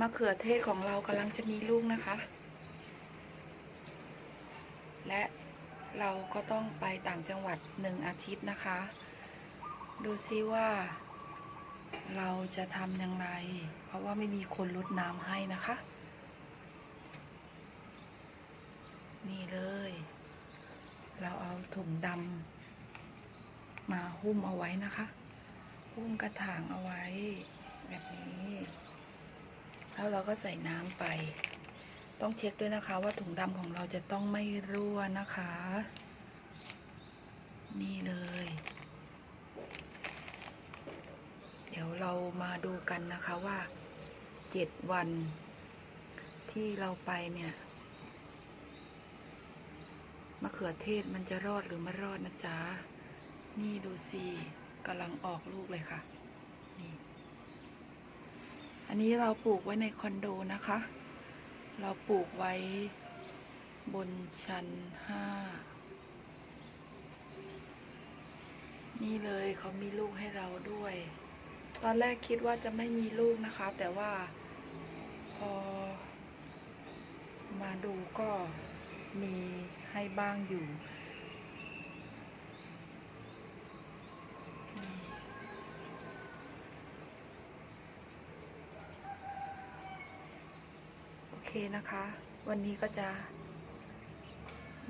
มะเขือเทศของเรากำลังจะมีลูกนะคะ และเราก็ต้องไปต่างจังหวัดหนึ่งอาทิตย์นะคะ ดูซิว่า เราจะทำอย่างไร เพราะว่าไม่มีคนรดน้ำให้นะคะ นี่เลย เราเอาถุงดำมาหุ้มเอาไว้นะคะ หุ้มกระถางเอาไว้แบบนี้ แล้วเราก็ใส่น้ำไป ต้องเช็คด้วยนะคะว่าถุงดำของเราจะต้องไม่รั่วนะคะ นี่เลย เดี๋ยวเรามาดูกันนะคะว่าเจ็ดวันที่เราไปเนี่ยมะเขือเทศมันจะรอดหรือไม่รอดนะจ๊ะ นี่ดูสิกำลังออกลูกเลยค่ะ อันนี้เราปลูกไว้ในคอนโดนะคะ เราปลูกไว้บนชั้นห้า นี่เลยเขามีลูกให้เราด้วย ตอนแรกคิดว่าจะไม่มีลูกนะคะ แต่ว่าพอมาดูก็มีให้บ้างอยู่นี่โอเค นะคะ วันนี้ก็จะ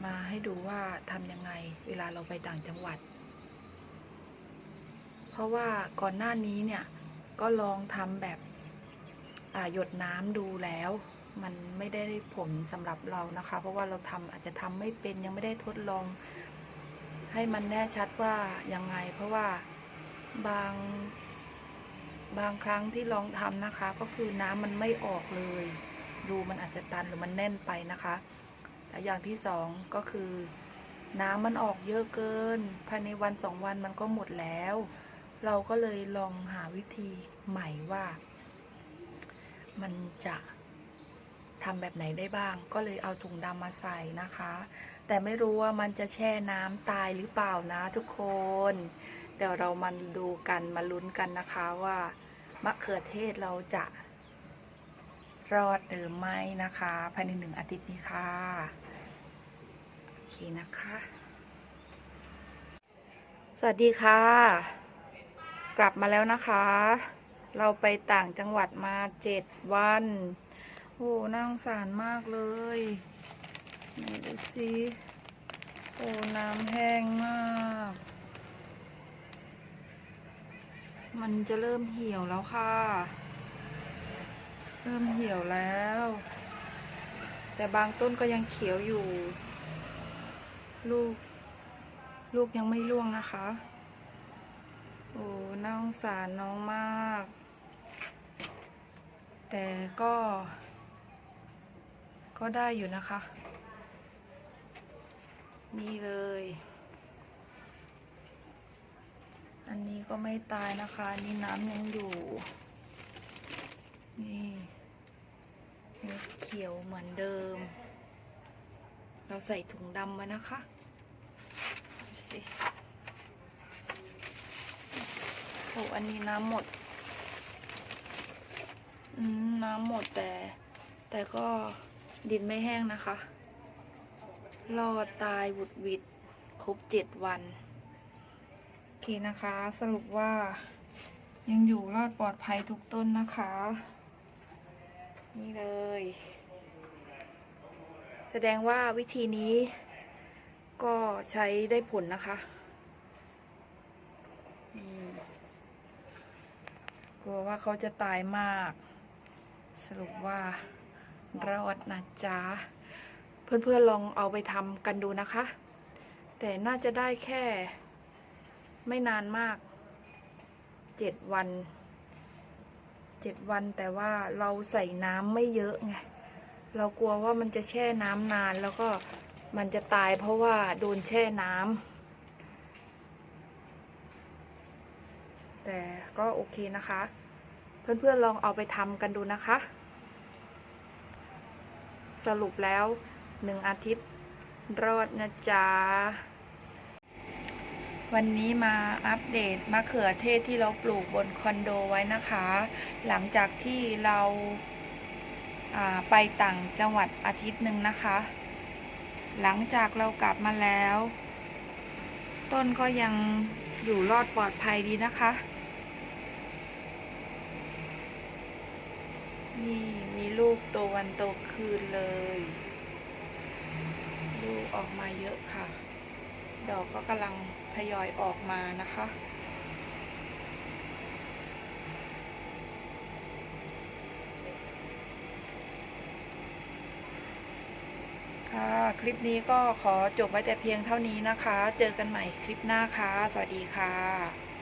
มาให้ดูว่าทำยังไงเวลาเราไปต่างจังหวัด เพราะว่าก่อนหน้านี้เนี่ยก็ลองทำแบบหยดน้ำดูแล้ว มันไม่ได้ผลสำหรับเรานะคะ เพราะว่าเราทำอาจจะทำไม่เป็นยังไม่ได้ทดลอง ให้มันแน่ชัดว่ายังไง เพราะว่าบางบางครั้งที่ลองทำนะคะ ก็คือน้ำมันไม่ออกเลย รูมันอาจจะตันหรือมันแน่นไปนะคะและอย่างที่สองก็คือ น้ำมันออกเยอะเกิน ภายในวันสองวันมันก็หมดแล้ว เราก็เลยลองหาวิธีใหม่ว่า มันจะทำแบบไหนได้บ้าง ก็เลยเอาถุงดำมาใส่นะคะ แต่ไม่รู้ว่ามันจะแช่น้ำตายหรือเปล่านะทุกคน เดี๋ยวเรามาดูกันมาลุ้นกันนะคะว่ามะเขือเทศเราจะ รอดหรือไม่นะคะภายในหนึ่งอาทิตย์นี้ค่ะโอเคนะคะ สวัสดีค่ะ กลับมาแล้วนะคะ เราไปต่างจังหวัดมาเจ็ดวันโอ้น่าสงสารมากเลยนี่ดูสิโอ้น้ำแห้งมาก มันจะเริ่มเหี่ยวแล้วค่ะ เริ่มเหี่ยวแล้ว แต่บางต้นก็ยังเขียวอยู่ ลูก ลูกยังไม่ร่วงนะคะ โอ้น่าสงสารน้องมาก แต่ก็ ก็ได้อยู่นะคะ นี่เลย อันนี้ก็ไม่ตายนะคะนนี้น้ำยังอยู่นี่ ยังเขียวเหมือนเดิม เราใส่ถุงดำไว้นะคะสิโอ้อันนี้น้ำหมดน้ำหมดแต่ แต่ก็ดินไม่แห้งนะคะ รอดตายบุดวิดครบเจ็ดวัน โอเคนะคะ สรุปว่ายังอยู่รอดปลอดภัยทุกต้นนะคะ นี่เลย แสดงว่าวิธีนี้ก็ใช้ได้ผลนะคะกลัวว่าเขาจะตายมาก สรุปว่ารอดนะจ๊ะ เพื่อนๆลองเอาไปทำกันดูนะคะ แต่น่าจะได้แค่ไม่นานมากเจ็ดวัน เจ็ดวันแต่ว่าเราใส่น้ำไม่เยอะไง เรากลัวว่ามันจะแช่น้ำนานแล้วก็มันจะตายเพราะว่าโดนแช่น้ำแต่ก็โอเคนะคะ เพื่อนๆลองเอาไปทำกันดูนะคะ สรุปแล้วหนึ่งอาทิตย์รอดนะจ๊ะ วันนี้มาอัปเดตมะเขือเทศที่เราปลูกบนคอนโดไว้นะคะ หลังจากที่เราาไปต่างจังหวัดอาทิตย์หนึ่งนะคะ หลังจากเรากลับมาแล้ว ต้นก็ยังอยู่รอดปลอดภัยดีนะคะนี่มีลูกโตวันโตคืนเลย ลูกออกมาเยอะค่ะ ดอกก็กำลังทยอยออกมานะคะ ค่ะ คลิปนี้ก็ขอจบไว้แต่เพียงเท่านี้นะคะ เจอกันใหม่คลิปหน้าค่ะ สวัสดีค่ะ